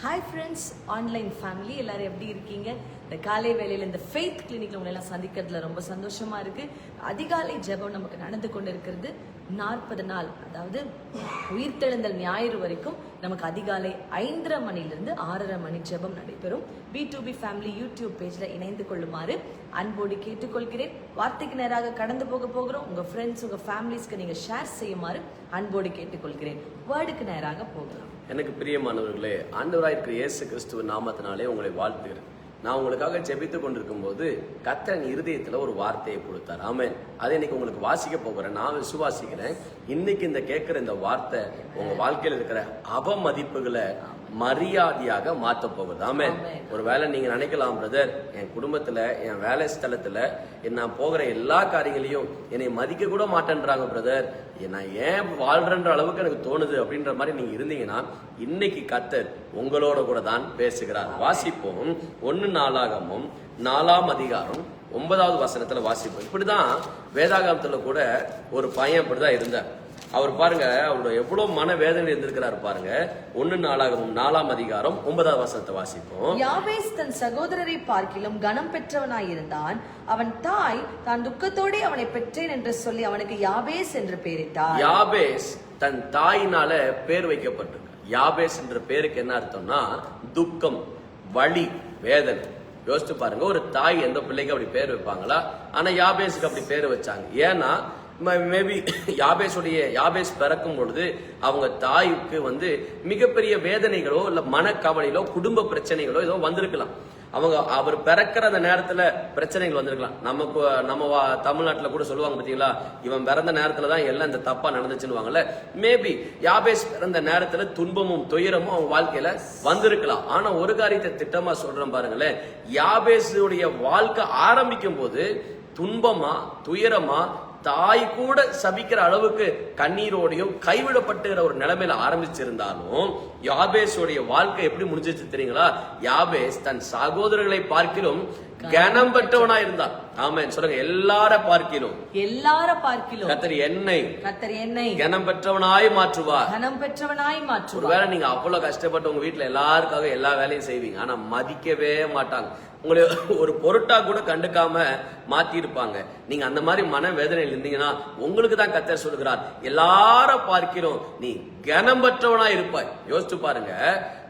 Hi friends online family எல்லாரும் எப்படி இருக்கீங்க? இந்த காலை வேளையில் இந்த ஃபெய்த் கிளினிக்ல உங்களை எல்லாம் சந்திக்கிறதுல ரொம்ப சந்தோஷமா இருக்கு. அதிகாலை ஜெபம் நமக்கு நடந்து கொண்டு இருக்கிறது நாற்பது நாள் அதாவது உயிர்த்தெழுந்தல் ஞாயிறு வரைக்கும் நமக்கு அதிகாலை ஐந்தரை மணிலிருந்து ஆறரை மணி ஜெபம் நடைபெறும். B to B family YouTube பேஜில் இணைந்து கொள்ளுமாறு அன்போடு கேட்டுக்கொள்கிறேன். வார்த்தைக்கு நேராக கடந்து போக போகிறோம். உங்கள் ஃப்ரெண்ட்ஸ் உங்கள் ஃபேமிலிஸ்க்கு நீங்கள் ஷேர் செய்யுமாறு அன்போடு கேட்டுக்கொள்கிறேன். வேர்டுக்கு நேராக போகலாம். எனக்கு பிரியமானவர்களே ஆண்டவராயிருக்கிற இயேசு கிறிஸ்துவ நாமத்தினாலே உங்களை வாழ்த்துகிறேன். நான் உங்களுக்காக ஜெபித்து கொண்டிருக்கும் போது கத்தன் இருதயத்தில் ஒரு வார்த்தையை கொடுத்தார். ஆமென். அதை இன்னைக்கு உங்களுக்கு வாசிக்க போகிறேன். நான் விசுவாசிக்கிறேன். இன்னைக்கு இந்த கேட்குற இந்த வார்த்தை உங்கள் வாழ்க்கையில் இருக்கிற அவமதிப்புகளை மரியாதையாக மாத்த போகுது. ஆமென். ஆமென். ஒருவேளை நீங்க நினைக்கலாம் பிரதர் என் குடும்பத்துல என் வேலை ஸ்தலத்துல நான் போகிற எல்லா காரியங்களையும் என்னை மதிக்க கூட மாட்டேன்றாங்க பிரதர் நான் ஏன் வாழ்றன்ற அளவுக்கு எனக்கு தோணுது அப்படின்ற மாதிரி நீங்க இருந்தீங்கன்னா இன்னைக்கு கத்தர் உங்களோட கூட தான் பேசுகிறார். வாசிப்போம். ஒன்னு நாளாகமும் நாலாம் அதிகாரம் ஒன்பதாவது வசனத்துல வாசிப்போம். இப்படிதான் வேதாகமத்துல கூட ஒரு பையன் இப்படிதான் இருந்தார் அவர் பாருங்க அவரோட எவ்வளவு மன வேதனை இருந்திருக்கிறாரு பாருங்க. ஒன்னு நாளாகவும் நாலாம் அதிகாரம் ஒன்பதாவது வசனத்தை வாசிப்போம். யாபேஸ் தன் சகோதரரை பார்க்கிலும் கனம் பெற்றவனாயிருந்தான் அவன் தாய் தான் துக்கத்தோடே அவனை பெற்றேன் என்று சொல்லி அவனுக்கு யாபேஸ் என்று பெயரிட்டார் யாபேஸ் தன் தாயினால பேர் வைக்கப்பட்டிருக்கு. யாபேஸ் என்ற பேருக்கு என்ன அர்த்தம்னா துக்கம் வலி வேதனை. யோசிச்சு பாருங்க ஒரு தாய் எந்த பிள்ளைக்கு அப்படி பேர் வைப்பாங்களா? ஆனா யாபேஸுக்கு அப்படி பேர் வச்சாங்க. ஏன்னா மேபி யாபேஸுடைய யாபேஸ் பிறக்கும் பொழுது அவங்க தாய்க்கு வந்து மிகப்பெரிய வேதனைகளோ இல்ல மனக்கவலையிலோ குடும்ப பிரச்சனைகளோ ஏதோ வந்திருக்கலாம். அவங்க அவர் பிறக்கிற அந்த நேரத்துல பிரச்சனைகள் வந்திருக்கலாம். நமக்கு நம்ம வா- தமிழ்நாட்டுல கூட சொல்லுவாங்க பாத்தீங்களா? இவன் பிறந்த நேரத்துல தான் எல்லாம் இந்த தப்பா நடந்துச்சுன்னு மேபி யாபேஸ் பிறந்த நேரத்துல துன்பமும் துயரமும் அவங்க வாழ்க்கையில வந்திருக்கலாம். ஆனா ஒரு காரியத்தை திட்டமா சொல்றேன் பாருங்களேன். யாபேஸுடைய வாழ்க்கை ஆரம்பிக்கும் போது துன்பமா துயரமா தாய் கூட சபிக்கிற அளவுக்கு கண்ணீரோடையும் கைவிடப்பட்டுகிற ஒரு நிலைமையில ஆரம்பிச்சிருந்தாலும் யாபேஸுடைய வாழ்க்கை எப்படி முடிஞ்சிச்சு தெரியுங்களா? யாபேஸ் தன் சகோதரர்களை பார்க்கிலும் கனம் பெற்றவனா இருந்தான். ஆமென். சொல்லுங்க எல்லார பார்க்கிலும். எல்லார பார்க்கிலும். கத்தர் என்னை கத்தர் என்னை கனம் பெற்றவனாய் மாற்றுவார். கனம் பெற்றவனாய் மாற்றுவார். ஒருவேளை நீங்க அவ்வளவு கஷ்டப்பட்டு உங்க வீட்டுல எல்லாருக்காக எல்லா வேலையும் செய்வீங்க ஆனா மதிக்கவே மாட்டாங்க. உங்களை ஒரு பொருட்டா கூட கண்டுக்காம மாத்தி இருப்பாங்க நீங்க அந்த மாதிரி மன வேதனையில் இருந்தீங்கன்னா உங்களுக்கு தான் கத்தர் சொல்லுகிறார் எல்லார பார்க்கிறோம் நீ கனம் பெற்றவனா இருப்பாய். யோசிச்சு பாருங்க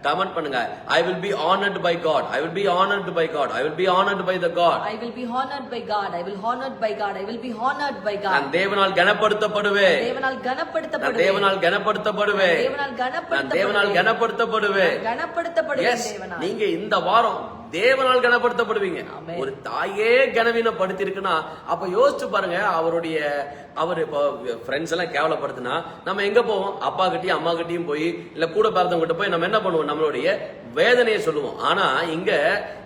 கமெண்ட் பண்ணுங்க I will be honored by God I will be honored by God I will be honored by the God I will be honored by God. I will honored by God. I will be honored by God. நான் தேவனால் கனப்படுத்தப்படுவேன். தேவனால் கனப்படுத்தப்படுவேன். தேவனால் கனப்படுத்தப்படுவேன். தேவனால் நான் தேவனால் கனப்படுத்தப்படுவேன். கனப்படுத்தப்படுவேன். கனப்படுத்தப்படுவேன் நீங்க இந்த வாரம் தேவனால் கனப்படுத்தப்படுவீங்க. ஒரு தாயே கனவீனப்படுத்தி இருக்குன்னா அப்ப யோசிச்சு பாருங்க அவருடைய அவர் இப்போ ஃப்ரெண்ட்ஸ் எல்லாம் கேவலப்படுத்தினா நம்ம எங்க போவோம்? அப்பா கிட்டயும் அம்மா கிட்டயும் போய் இல்ல கூட பிறந்தவங்க கிட்ட போய் நம்ம என்ன பண்ணுவோம்? நம்மளுடைய வேதனையை சொல்லுவோம். ஆனா இங்க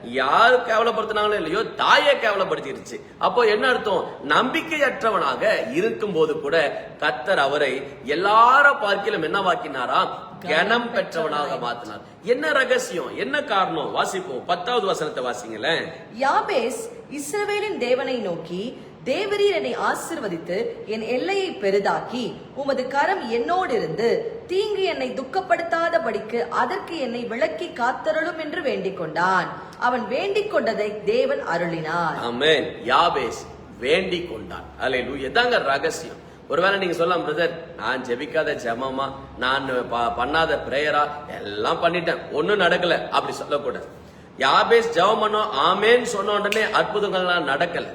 யாரு கேவலப்படுத்தினாங்களோ இல்லையோ தாயே கேவலப்படுத்திருச்சு. அப்போ என்ன அர்த்தம்? நம்பிக்கையற்றவனாக இருக்கும் போது கூட கத்தர் அவரை எல்லார பார்க்கிலும் என்ன வாக்கினாரா கனம் பெற்றவனாக மாத்தினார் என்ன ரகசியம்? என்ன காரணம்? வாசிப்போம். பத்தாவது வசனத்தை வாசிங்களேன். யாபேஸ் இஸ்ரவேலின் தேவனை நோக்கி தேவரீர் என்னை ஆசிர்வதித்து என் எல்லையை பெரிதாக்கி உமது கரம் என்னோடு இருந்து தீங்கு என்னை துக்கப்படுத்தாதபடிக்கு அதற்கு என்னை விளக்கி காத்தருளும் என்று வேண்டிக் கொண்டான். அவன் வேண்டிக் கொண்டதை தேவன் அருளினார். ஆமென். யாபேஸ் வேண்டிக் கொண்டான். அல்லேலூ எதாங்க ரகசியம். ஒருவேளை நீங்க சொல்லலாம் பிரதர் நான் ஜெபிக்காத ஜெபமா நான் ப- பண்ணாத பிரேயரா எல்லாம் பண்ணிட்டேன். ஒன்றும் நடக்கல. அப்படி சொல்லக்கூடாது. யாபேஸ் ஜெபம் பண்ணோம் ஆமேன்னு சொன்ன உடனே அற்புதங்கள்லாம் நடக்கல.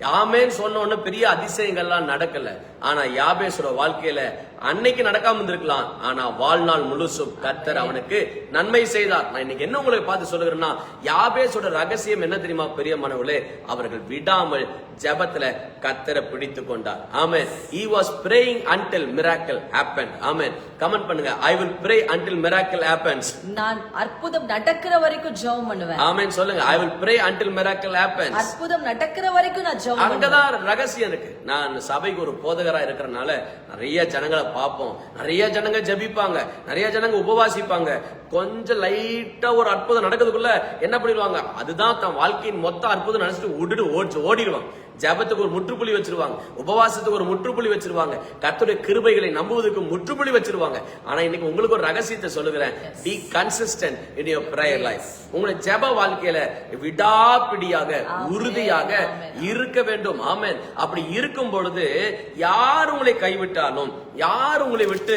ஆமேன்னு சொன்ன உடனே பெரிய அதிசயங்கள்லாம் நடக்கல. ஆனா யாபேஸோட வாழ்க்கையில அன்னைக்கு நடக்காம இருந்திருக்கலாம். ஆனா வாழ்நாள் முழுசும் கர்த்தர் அவனுக்கு நன்மை செய்தார். நான் இன்னைக்கு என்ன உங்களுக்கு பார்த்து சொல்லுகிறேன்னா யாபேஸோட ரகசியம் என்ன தெரியுமா பெரிய மனவுலே அவர்கள் விடாமல் ஜெபத்துல கர்த்தரை பிடித்து கொண்டார். ஆமென். He was praying until miracle happened. ஆமென். கமெண்ட் பண்ணுங்க. I will pray until miracle happens. நான் அற்புதம் நடக்கிற வரைக்கும் ஜெபம் பண்ணுவேன். ஆமென். சொல்லுங்க. I will pray until miracle happens. அற்புதம் நடக்கிற வரைக்கும் நான் ஜெபம் அங்கதான் ரகசியம் இருக்கு. நான் சபைக்கு ஒரு போதகரா இருக்கிறனால நிறைய ஜனங்களை பார்ப்போம். நிறைய ஜனங்க ஜெபிப்பாங்க. நிறைய ஜனங்க உபவாசிப்பாங்க. கொஞ்சம் லைட்டா ஒரு அற்புதம் நடக்கிறதுக்குள்ள என்ன பண்ணிடுவாங்க? அதுதான் தன் வாழ்க்கையின் மொத்த அற்புதம் நினைச்சிட்டு விட்டுட்டு ஓடி ஓடிடுவாங்க ஜெபத்துக்கு ஒரு முற்றுப்புள்ளி வச்சிருவாங்க. உபவாசத்துக்கு ஒரு முற்றுப்புள்ளி வச்சிருவாங்க. கர்த்தருடைய கிருபைகளை நம்புவதற்கு முற்றுப்புள்ளி வச்சிருவாங்க. ஆனா இன்னைக்கு உங்களுக்கு ஒரு ரகசியத்தை சொல்லுகிறேன். Be consistent in your prayer life உங்களுடைய ஜெப வாழ்க்கையில விடாப்பிடியாக உறுதியாக இருக்க வேண்டும். ஆமென். அப்படி இருக்கும் பொழுது யார் உங்களை கைவிட்டாலும் யார் உங்களை விட்டு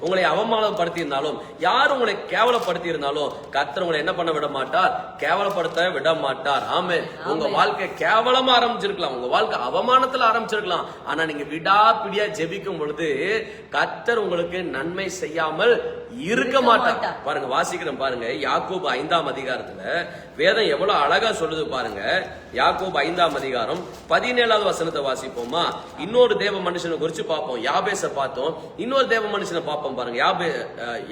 உங்களை அவமானப்படுத்தி இருந்தாலும் யார் உங்களை கேவலப்படுத்தி இருந்தாலும் கர்த்தர் உங்களை என்ன பண்ண விட மாட்டார்? கேவலப்படுத்த விட மாட்டார். ஆமென். உங்க வாழ்க்கை கேவலமா ஆரம்பிச்சிருக்கலாம். உங்க வாழ்க்கை அவமானத்துல ஆரம்பிச்சிருக்கலாம். ஆனா நீங்க விடாப்பிடியா ஜெபிக்கும் பொழுது கர்த்தர் உங்களுக்கு நன்மை செய்யாமல் இருக்க மாட்டார். பாருங்க வாசிக்கிறேன் பாருங்க. யாக்கோபு ஐந்தாம் அதிகாரத்துல வேதம் எவ்வளவு அழகா சொல்லுது பாருங்க. யாக்கோபு ஐந்தாம் அதிகாரம் பதினேழாவது வசனத்தை வாசிப்போமா? இன்னொரு தேவ மனுஷனை குறிச்சு பார்ப்போம். யாபேச பார்த்தோம். இன்னொரு தேவ மனுஷனை பார்ப்போம் பாருங்க. யாபே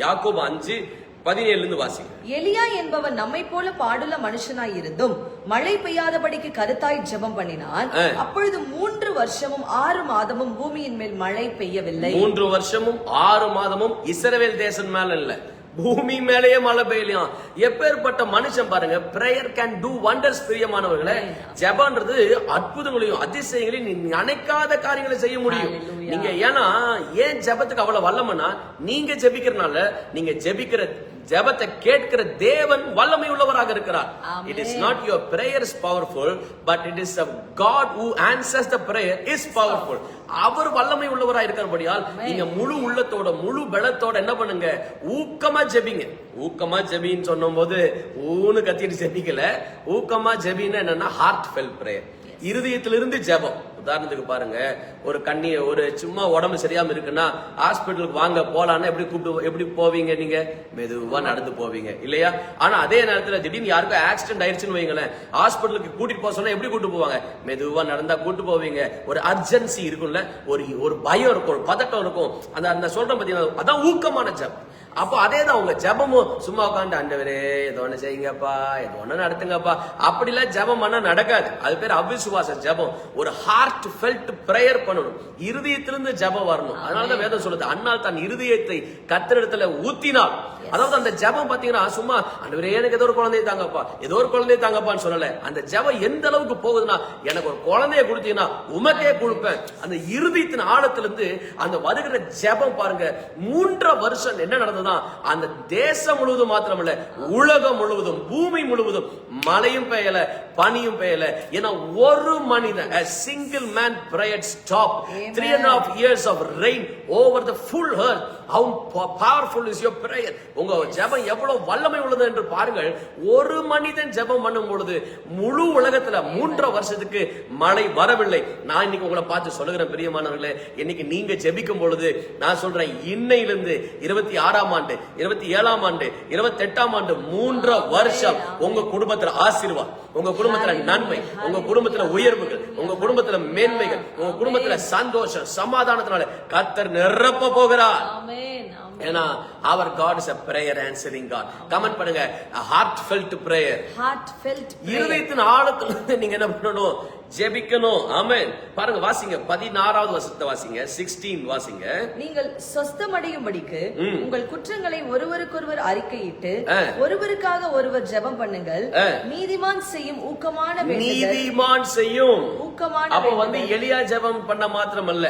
யாக்கோபு அஞ்சு பதினேழுல இருந்து வாசிங்க. எலியா என்பவன் நம்மை போல பாடுள்ள மனுஷனாய் இருந்தும் மழை பெய்யாதபடிக்கு கருத்தாய் ஜெபம் பண்ணினான். அப்பொழுது மூன்று வருஷமும் ஆறு மாதமும் பூமியின் மேல் மழை பெய்யவில்லை. மூன்று வருஷமும் ஆறு மாதமும் இஸ்ரவேல் தேசம் மேல இல்ல பூமி மேலேயே மழை பெய்யலையாம். எப்பேற்பட்ட மனுஷன் பாருங்க பிரேயர் கேன் டூ வண்டர்ஸ் பிரியமானவர்களே. ஜெபன்றது அற்புதங்களையும் அதிசயங்களையும் நினைக்காத காரியங்களை செய்ய முடியும். நீங்க ஏன்னா ஏன் ஜெபத்துக்கு அவ்வளவு வல்லமனா நீங்க ஜெபிக்கிறனால நீங்க ஜெபிக்கிற ஜெபத்தை கேட்கிற தேவன் வல்லமை உள்ளவராக இருக்கிறார். It is not your prayer is powerful but it is God who answers the prayer is powerful அவர் வல்லமை உள்ளவராக இருக்கிறபடியால் நீங்க முழு உள்ளத்தோட முழு பலத்தோட என்ன பண்ணுங்க? ஊக்கமா ஜெபிங்க. ஊக்கமா ஜெபின்னு சொன்னும் போது ஊன்னு கத்திட்டு ஜெபிக்கல. ஊக்கமா ஜெபின்னு என்னன்னா ஹார்ட் ஃபெல் பிரேயர் இருதயத்திலிருந்து ஜெபம். உதாரணத்துக்கு பாருங்க ஒரு கண்ணி ஒரு சும்மா உடம்பு சரியாம இருக்குன்னா ஹாஸ்பிட்டலுக்கு வாங்க போலான்னு எப்படி கூப்பிட்டு எப்படி போவீங்க நீங்க? மெதுவா நடந்து போவீங்க இல்லையா? ஆனா அதே நேரத்துல திடீர்னு யாருக்கும் ஆக்சிடென்ட் ஆயிடுச்சுன்னு வைங்களேன் ஹாஸ்பிட்டலுக்கு கூட்டிட்டு போக சொன்னா எப்படி கூட்டு போவாங்க? மெதுவா நடந்தா கூட்டு போவீங்க. ஒரு அர்ஜென்சி இருக்கும்ல ஒரு ஒரு பயம் இருக்கும் ஒரு பதட்டம் இருக்கும். அந்த அந்த சொல்றேன் பாத்தீங்கன்னா அதான் ஊக்கமான ஜப். அப்போ அதே தான் உங்க ஜெபமும் சும்மா உட்காந்து ஆண்டவரே ஏதோ ஒண்ணு செய்யுங்கப்பா ஏதோ ஒண்ணு நடத்துங்கப்பா. அப்படிலாம் ஜெபம் பண்ணா நடக்காது. அது பேர் அவிசுவாச ஜெபம். ஒரு ஹார்ட் ஃபெல்ட் பிரேயர் பண்ணணும். இருதயத்திலிருந்து ஜெபம் வரணும். அதனாலதான் வேதம் சொல்லுது அண்ணால் தன் இருதயத்தை கத்திரிடத்துல ஊத்தினாள் அதாவது அந்த ஜெபம் பாத்தீங்கன்னா சும்மா ஆண்டவரே எனக்கு ஏதோ ஒரு குழந்தைய தாங்கப்பா ஏதோ ஒரு குழந்தைய தாங்கப்பான்னு சொல்லல. அந்த ஜெபம் எந்த அளவுக்கு போகுதுன்னா எனக்கு ஒரு குழந்தைய கொடுத்தீங்கன்னா உமக்கே கொடுப்பேன். அந்த இருதயத்தின் ஆழத்திலிருந்து அந்த வருகிற ஜெபம் பாருங்க மூன்றரை வருஷம் என்ன நடந்ததுன்னா அந்த தேசம் முழுவதும் மாத்திரமல்ல உலகம் முழுவதும் பூமி முழுவதும் மழையும் பெய்யல பனியும் பெய்யல. ஏன்னா ஒரு மனிதன் a single man prayed stop Amen. three and a half years of rain over the full earth. How powerful is your prayer உங்க ஜெபம் எவ்வளவு வல்லமை உள்ளது என்று பாருங்கள். ஒரு மனிதன் ஜெபம் பண்ணும் பொழுது முழு உலகத்துல மூன்றரை வருஷத்துக்கு மழை வரவில்லை. நான் இன்னைக்கு உங்களை பார்த்து சொல்லுகிறேன் பிரியமானவர்களே. இன்னைக்கு நீங்க ஜெபிக்கும் பொழுது நான் சொல்றேன் இன்னையிலிருந்து இருபத்தி ஆறாம் ஆண்டு இருபத்தி ஏழாம் ஆண்டு இருபத்தி எட்டாம் ஆண்டு மூன்றரை வருஷம் உங்க குடும்பத்துல ஆசீர்வாதம் உங்க குடும்பத்துல நன்மை உங்க குடும்பத்துல உயர்வுகள் உங்க குடும்பத்துல மேன்மைகள் உங்க குடும்பத்துல சந்தோஷம் சமாதானத்தினால கத்தர் நிரப்ப போகிறார். ஏன்னா அவர் God is a prayer answering God. Comment பண்ணுங்க. Heartfelt prayer heartfelt இருதயத்தின் ஆழத்துல இருந்து நீங்க என்ன பண்ணணும்? ஜெபிக்கணும். ஆமென் பாருங்க வாசிங்க. பதினாறாவது வருஷத்தை வாசிங்க. 16 வாசிங்க. நீங்கள் சொஸ்தமடையும்படிக்கு உங்கள் குற்றங்களை ஒருவருக்கொருவர் அறிக்கையிட்டு. ஒருவருக்காக ஒருவர் ஜெபம் பண்ணுங்கள். நீதிமான் செய்யும் ஊக்கமான நீதிமான் செய்யும். ஊக்கமான அப்ப வந்து எலியா ஜெபம் பண்ண மாத்திரம் அல்ல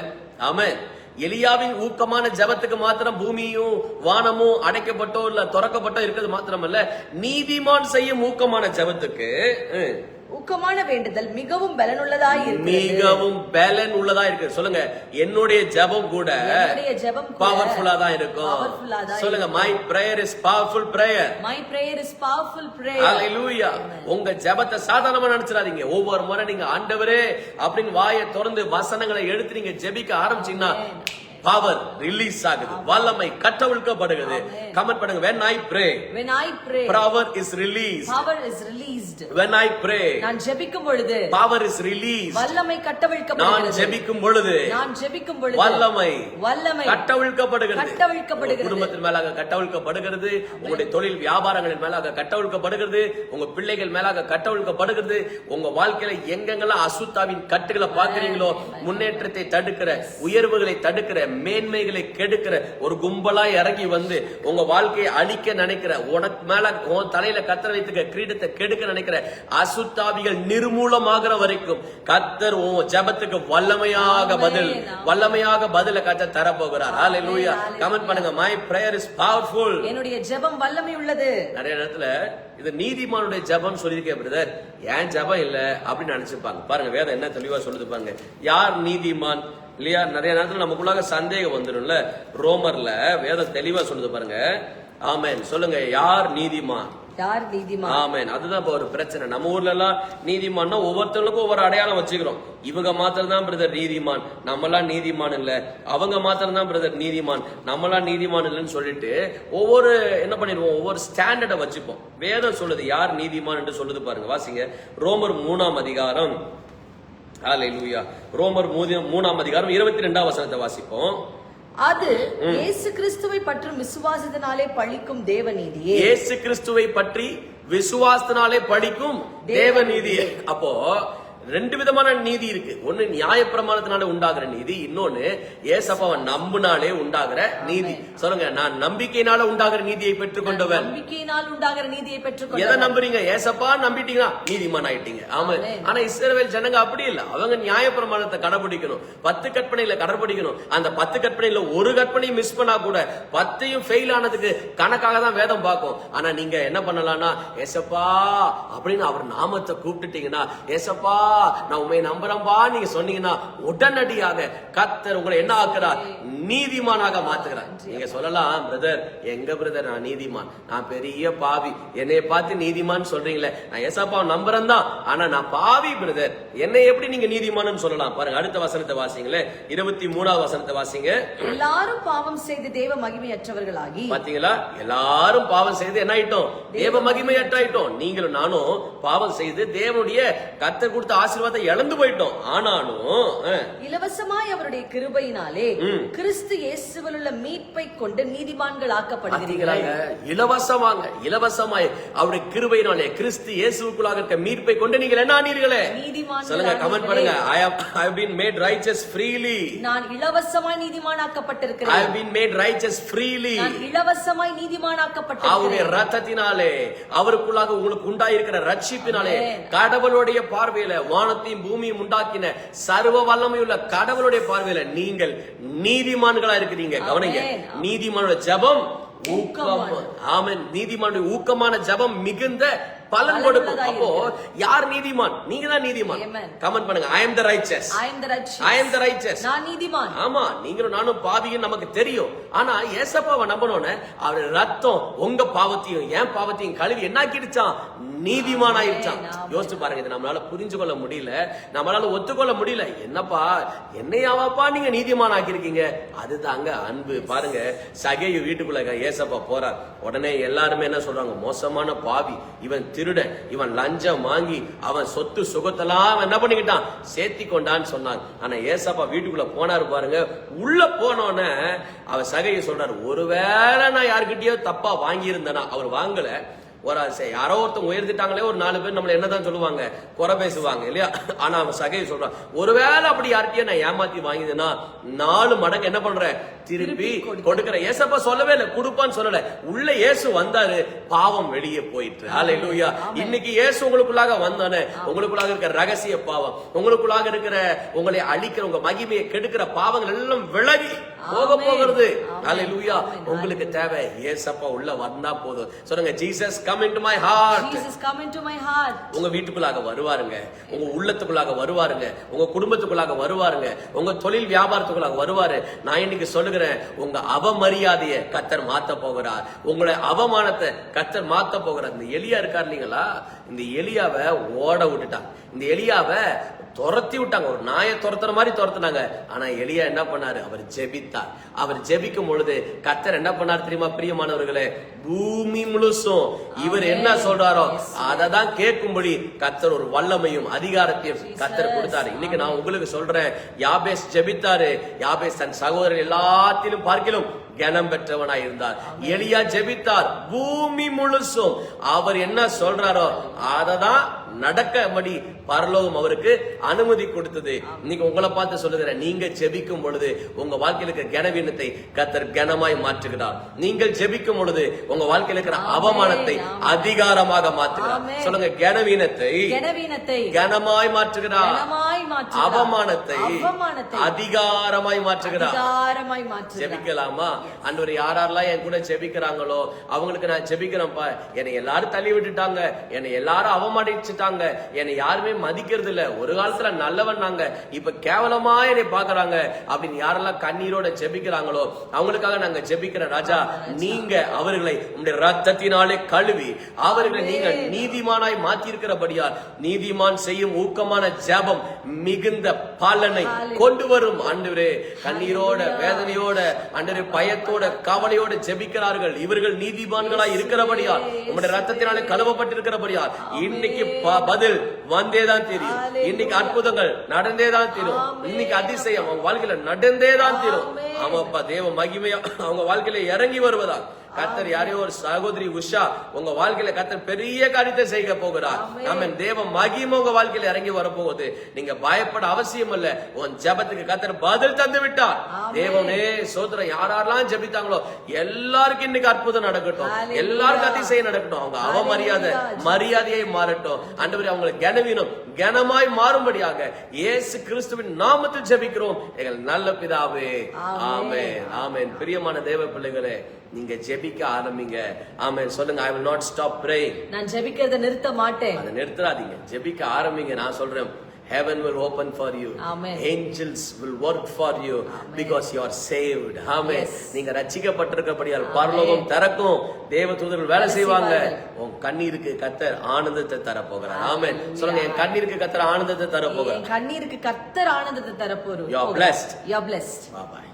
ஆமென் எலியாவின் ஊக்கமான ஜெபத்துக்கு மாத்திரம் பூமியும் வானமும் அடைக்கப்பட்டோ இல்ல திறக்கப்பட்டோ இருக்கிறது மாத்திரம் அல்ல நீதிமான் செய்யும் ஊக்கமான ஜெபத்துக்கு ம், ஊக்கமான வேண்டுதல் மிகவும் பலனுள்ளதாய் இருக்கிறது. மிகவும் பலன் உள்ளதா இருக்கு சொல்லுங்க என்னுடைய ஜெபம் கூட என்னுடைய ஜெபம் பவர்ஃபுல்லா தான் இருக்கும். தான் சொல்லுங்க my prayer is powerful prayer My prayer is powerful prayer. ஹalleluya உங்க ஜெபத்தை சாதாரணமா நினைச்சிடாதீங்க. ஒவ்வொரு முறை நீங்க ஆண்டவரே அப்படின்னு வாயை திறந்து வசனங்களை எடுத்து நீங்க ஜெபிக்க ஆரம்பிச்சீங்கன்னா பவர் ரிலீஸ் ஆகுது. வல்லமை கட்டவிழ்க்கப்படுகிறது. கமெண்ட் பண்ணுங்க. When i pray When I pray, power is released. power is released. when i pray நான் ஜெபிக்கும் பொழுது power is released. வல்லமை நான் கட்டவிழ்க்கப்படுகிறது ஜெபிக்கும் பொழுது நான் ஜெபிக்கும் பொழுது வல்லமை வல்லமை கட்டவிழ்க்கப்படுகிறது. கட்டவிழ்க்கப்படுகிறது. குடும்பத்தின் மேலாக கட்டவிழ்க்கப்படுகிறது. உங்களுடைய தொழில் வியாபாரங்களின் மேலாக கட்டவிழ்க்கப்படுகிறது. உங்க பிள்ளைகள் மேலாக கட்டவிழ்க்கப்படுகிறது. உங்க வாழ்க்கையில எங்கெங்கெல்லாம் அசுத்தாவின் கட்டுகளை பாக்குறீங்களோ முன்னேற்றத்தை தடுக்கிற உயர்வுகளை தடுக்கிற மேன்மைகளை கெடுக்கிற ஒரு கும்பலா இறங்கி வந்து உங்க வாழ்க்கையை அழிக்க நினைக்கிற உனக்கு மேல உன் தலையில கத்தர் வைத்துக்க கிரீடத்தை கெடுக்க நினைக்கிற அசுத்தாவிகள் நிர்மூலமாகிற வரைக்கும் கத்தர் உன் ஜெபத்துக்கு வல்லமையாக பதில் வல்லமையாக பதில கத்தர் தர போகிறார் ஹalleluya கமெண்ட் பண்ணுங்க. My prayer is powerful. என்னுடைய ஜெபம் வல்லமை உள்ளது. நிறைய நேரத்துல இது நீதிமானுடைய ஜெபம் சொல்லியிருக்கேன் பிரதர் ஏன் ஜெபம் இல்ல? அப்படின்னு நினைச்சுப்பாங்க. பாருங்க வேதம் என்ன தெளிவா சொல்லுது பாருங்க. யார் நீதிமான்? இல்லையா? நிறைய நேரத்துல நமக்குள்ளாக சந்தேகம் வந்துடும்ல ரோமர்ல வேதம் தெளிவா சொல்லுது பாருங்க. ஆமென். சொல்லுங்க யார் நீதிமான்? யார் நீதிமான்? ஆமென். அதுதான் இப்ப ஒரு பிரச்சனை. நம்ம ஊர்ல எல்லாம் நீதிமான்னா ஒவ்வொருத்தவங்களுக்கும் ஒவ்வொரு அடையாளம் வச்சுக்கிறோம். இவங்க மாத்திரம் தான் பிரதர் நீதிமான். நம்மலாம் நீதிமான் இல்ல. அவங்க மாத்திரம் தான் பிரதர் நீதிமான். நம்மலாம் நீதிமான் இல்லைன்னு சொல்லிட்டு ஒவ்வொரு என்ன பண்ணிடுவோம்? ஒவ்வொரு ஸ்டாண்டர்டை வச்சுப்போம். வேதம் சொல்லுது யார் நீதிமான் என்று சொல்லுது பாருங்க. வாசிங்க. ரோமர் மூணாம் அதிகாரம். ஹalleluya ரோமர் மூதி- மூணாம் அதிகாரம் இருபத்தி ரெண்டாம் வசனத்தை வாசிப்போம். அது இயேசு கிறிஸ்துவை பற்றும் விசுவாசத்தினாலே பழிக்கும் தேவநீதியே. இயேசு கிறிஸ்துவை பற்றி விசுவாசத்தினாலே படிக்கும் தேவநீதி அப்போ ரெண்டு விதமான நீதி இருக்கு. ஒண்ணு நியாயப்பிரமாணத்தினால உண்டாகிற நீதி இன்னொன்னு ஏசப்பாவை நம்பினாலே உண்டாகிற நீதி. சொல்லுங்க நான் நம்பிக்கையினால உண்டாகிற நீதியை பெற்றுக்கொண்டவன் நம்பிக்கையினால் உண்டாகிற நீதியை எதை பெற்றுக்கொள்ள நம்புறீங்க? ஏசப்பா நம்பிட்டீங்கன்னா நீதிமான் ஆயிட்டீங்க. ஆமா. ஆனா இஸ்ரவேல் ஜனங்க அப்படி இல்ல. அவங்க நியாயப்பிரமாணத்தை கடைபிடிக்கணும். பத்து கற்பனையில கடைபிடிக்கணும். அந்த பத்து கற்பனையில ஒரு கற்பனையும் மிஸ் பண்ணா கூட பத்தையும் ஃபெயில் ஆனதுக்கு கணக்காக தான் வேதம் பார்க்கும். ஆனா நீங்க என்ன பண்ணலாம்னா ஏசப்பா அப்படின்னு அவர் நாமத்தை கூப்பிட்டுட்டீங்கன்னா ஏசப்பா நான் உண்மை நம்புறேன்பா. நீங்க சொன்னீங்கன்னா உடனடியாக கத்தர் உங்களை என்ன ஆக்குறார்? நீதிமானாக மாத்துகிறார். நீங்க சொல்லலாம் பிரதர் எங்க பிரதர் நான் நீதிமான். நான் பெரிய பாவி. என்னைய பார்த்து நீதிமான் சொல்றீங்களே. நான் ஏசப்பா நம்புறேன் தான் ஆனா நான் பாவி பிரதர் என்னை எப்படி நீங்க நீதிமான்னு சொல்லலாம்? பாருங்க அடுத்த வசனத்தை வாசிங்களே இருபத்தி மூணாவது வசனத்தை வாசிங்க. எல்லாரும் பாவம் செய்து தேவ மகிமையற்றவர்களாகி. பாத்தீங்களா? எல்லாரும் பாவம் செய்து என்ன ஆயிட்டோம்? தேவ மகிமையற்றாயிட்டோம். நீங்களும் நானும் பாவம் செய்து தேவனுடைய கத்தர் கொடுத்த ஆசீர்வாதத்தை இழந்து போயிட்டோம். ஆனாலும் இலவசமாய் அவருடைய கிருபையினாலே கிறிஸ்து இயேசுவில் உள்ள மீட்பை கொண்டு நீதிமான்கள் ஆக்கப்படுகிறீர்கள் பாத்தீங்களாங்க இலவசமாங்க. இலவசமாய் அவருடைய கிருபையினாலே கிறிஸ்து இயேசுக்குள்ளாக இருக்க மீட்பை கொண்டு நீங்கள் என்ன ஆனீர்களே? நீதிமான்கள் சொல்லுங்க கமெண்ட். பண்ணுங்க. I have I been made righteous freely நான் இலவசமாய் I நீதிமானாக்கப்பட்டிருக்கிறேன் have been made righteous freely நான் இலவசமாய் அவருடைய நீதிமானாக்கப்பட்டிருக்கிறேன் ரத்தத்தினாலே அவருக்குள்ளாக உங்களுக்கு உண்டாயிருக்கிற ரட்சிப்பினாலே. கடவுளுடைய பார்வையில வானத்தையும் பூமியும் உண்டாக்கின சர்வ வல்லமையுள்ள கடவுளுடைய பார்வையில நீங்கள் நீதிமான்களா இருக்கிறீங்க கவனிங்க. நீதிமானோட ஜெபம் ஊக்கம். ஆமென் நீதிமானுடைய ஊக்கமான ஜெபம் மிகுந்த பலன் கொடுக்கும். அப்போ யார் நீதிமான்? நீங்க தான் நீதிமான். கமெண்ட் பண்ணுங்க. I am the righteous I am the righteous. I am the righteous நான் நீதிமான். ஆமா நீங்களும் நானும் பாவியும் நமக்கு தெரியும். ஆனா ஏசப்பாவை நம்பணும்னு அவர் ரத்தம் உங்க பாவத்தையும் என் பாவத்தையும் கழுவி என்ன ஆக்கிடுச்சான் நீதிமான் ஆயிடுச்சான். யோசிச்சு பாருங்க இது நம்மளால புரிஞ்சு கொள்ள முடியல. நம்மளால ஒத்துக்கொள்ள முடியல. என்னப்பா? என்னையாவாப்பா நீங்க நீதிமான் ஆக்கியிருக்கீங்க அதுதாங்க அன்பு. பாருங்க சகையு வீட்டுக்குள்ள ஏசப்பா போறார். உடனே எல்லாருமே என்ன சொல்றாங்க? மோசமான பாவி. இவன் திருடன். இவன் லஞ்சம் வாங்கி அவன் சொத்து சுகத்தெல்லாம் அவன் என்ன பண்ணிக்கிட்டான்? சேர்த்தி கொண்டான்னு சொன்னாங்க ஆனா ஏசப்பா வீட்டுக்குள்ள போனாரு பாருங்க. உள்ள போனோன்னே அவர் சகையை சொல்றாரு ஒருவேளை நான் யார்கிட்டயோ தப்பா வாங்கியிருந்தேனா? அவர் வாங்கல. ஒரு யாரோ ஒருத்தவங்க உயர்த்திட்டாங்களே ஒரு நாலு பேர் நம்மள என்னதான் சொல்லுவாங்க? குறை பேசுவாங்க இல்லையா? ஆனா அவன் சகையை சொல்றான். ஒருவேளை அப்படி யார்கிட்டயும் நான் ஏமாத்தி வாங்கியதுன்னா நாலு மடங்கு என்ன பண்றேன் திருப்பி கொடுக்கிற. ஏசப்பா சொல்லவே இல்லை கொடுப்பான்னு சொல்லல. உள்ள இயேசு வந்தாரு பாவம் வெளியே போயிட்டு ஹalleluya இன்னைக்கு இயேசு உங்களுக்குள்ளாக வந்தானே உங்களுக்குள்ளாக இருக்கிற ரகசிய பாவம் உங்களுக்குள்ளாக இருக்கிற உங்களை அழிக்கிற உங்க மகிமையை கெடுக்கிற பாவங்கள் எல்லாம் விலகி போக. போகிறது. ஹalleluya. உங்களுக்கு தேவை. ஏசப்பா உள்ள வந்தா போதும். சொல்லுங்க Jesus come into my heart Jesus come into my heart. உங்க வீட்டுக்குள்ளாக வருவாருங்க. உங்க உள்ளத்துக்குள்ளாக வருவாருங்க. உங்க குடும்பத்துக்குள்ளாக வருவாருங்க. உங்க தொழில் வியாபாரத்துக்குள்ளாக வருவாரு. நான் இன்னைக்கு சொல்லுகிறேன் உங்க அவமரியாதைய கத்தர் மாத்த போகிறார். உங்களை அவமானத்தை கத்தர் மாத்த போகிறார். இந்த எலியா இருக்கார் இல்லைங்களா? இந்த எலியாவை ஓட விட்டுட்டான். இந்த எலியாவை துரத்தி விட்டாங்க. ஒரு நாயை துரத்துற மாதிரி துரத்துனாங்க. ஆனா எலியா என்ன பண்ணாரு? அவர் ஜெபித்தார். அவர் ஜெபிக்கும் பொழுது கத்தர் என்ன பண்ணார் தெரியுமா பிரியமானவர்களே? பூமி முழுசும். இவர் என்ன சொல்றாரோ அதை தான் கேட்கும்படி கத்தர் ஒரு வல்லமையும் அதிகாரத்தையும் கத்தர் கொடுத்தாரு. இன்னைக்கு நான் உங்களுக்கு சொல்றேன் யாபேஸ் ஜெபித்தாரு. யாபேஸ் தன் சகோதரர் எல்லாத்திலும் பார்க்கிலும் கனம் பெற்றவனாய் இருந்தார். எலியா ஜெபித்தார். பூமி முழுசும். அவர் என்ன சொல்றாரோ அததான் நடக்கபடி பரலோகம் அவருக்கு அனுமதி கொடுத்தது. இன்னைக்கு உங்களை பார்த்து சொல்லுகிறேன் நீங்க ஜெபிக்கும் பொழுது உங்க வாழ்க்கையில இருக்கிற கனவீனத்தை கத்தர் கனமாய் மாற்றுகிறார். நீங்கள் ஜெபிக்கும் பொழுது உங்க வாழ்க்கையில இருக்கிற அவமானத்தை அதிகாரமாக மாற்றுகிறார். சொல்லுங்க கனவீனத்தை கனமாய் மாற்றுகிறார். அவமானத்தை அதிகாரமாய் மாற்றுகிறார். ஜெபிக்கலாமா? அன்றவர் யாரெல்லாம் என் கூட ஜெபிக்கிறாங்களோ அவங்களுக்கு நான் ஜெபிக்கிறேன்ப்பா. என்னை எல்லாரும் தள்ளி விட்டுட்டாங்க. என்னை எல்லாரும் அவமதிச்சுட்டாங்க என்னை யாருமே மதிக்கிறது இல்ல ஒரு காலத்துல நல்லவன் நாங்க. இப்ப கேவலமா என்னை பாக்குறாங்க. அப்படின்னு யாரெல்லாம் கண்ணீரோட ஜெபிக்கிறாங்களோ அவங்களுக்காக நாங்க ஜெபிக்கிறேன் ராஜா நீங்க. அவர்களை உங்களுடைய ரத்தத்தினாலே கழுவி அவர்களை நீங்க நீதிமானாய் மாத்தி இருக்கிறபடியால் நீதிமான் செய்யும் ஊக்கமான ஜெபம் மிகுந்த பலனை கொண்டு வரும். ஆண்டவரே கண்ணீரோட வேதனையோட ஆண்டவரே பயத்தோட கவலையோட ஜெபிக்கிறார்கள். இவர்கள் நீதிமான்களாய் இருக்கிறபடியால் உங்களுடைய ரத்தத்தினாலே கழுவப்பட்டிருக்கிறபடியால் இன்னைக்கு பதில் வந்தேதான் தெரியும். இன்னைக்கு அற்புதங்கள் நடந்தேதான் தெரியும் இன்னைக்கு அதிசயம் அவங்க வாழ்க்கையில நடந்தேதான் தெரியும் ஆமாப்பா தேவ மகிமையா அவங்க வாழ்க்கையில இறங்கி வருவதா? கத்தர் யாரையோ ஒரு சகோதரி உஷா உங்க வாழ்க்கையில கத்தர் பெரிய காரியத்தை செய்ய போகிறார். நம்ம தேவ மகிமை உங்க வாழ்க்கையில இறங்கி வரப்போகுது. நீங்க பயப்பட அவசியம் இல்ல. உன் ஜெபத்துக்கு கத்தர் பதில் தந்து விட்டார். தேவனே சோதரம் யாரெல்லாம் ஜெபித்தாங்களோ எல்லாருக்கும் இன்னைக்கு அற்புதம் நடக்கட்டும். எல்லாருக்கும் அதிசயம் நடக்கட்டும். அவங்க அவமரியாதை மரியாதையை மாறட்டும். ஆண்டவரே அவங்களுக்கு கனவீனம். கனமாய் மாறும்படியாக இயேசு கிறிஸ்துவின் நாமத்தில் ஜெபிக்கிறோம். எங்கள் நல்ல பிதாவே. ஆமென். ஆமென். பிரியமான தேவ பிள்ளைகளே நீங்க ஜெபிக்க ஆரம்பிங்க. ஆமென். சொல்லுங்க ஐ will not stop praying. நான் ஜெபிக்கிறத நிறுத்த மாட்டேன். அதை நிறுத்தாதீங்க. ஜெபிக்க ஆரம்பிங்க. நான் சொல்றேன் heaven will open for you. Amen. angels will work for you because you are saved. Amen. நீங்க ரட்சிக்கப்பட்டிருக்கபடியால் பரலோகம் திறக்கும். தேவ தூதர்கள் வேலை செய்வாங்க. உன் கண்ணீருக்கு கத்தர் ஆனந்தத்தை தர போகிறார் ஆமென் சொல்லுங்க என் கண்ணீருக்கு கத்தர் ஆனந்தத்தை தர போகிறார் கண்ணீருக்கு கத்தர் ஆனந்தத்தை தரப்போரு You are blessed. You are blessed Bye bye.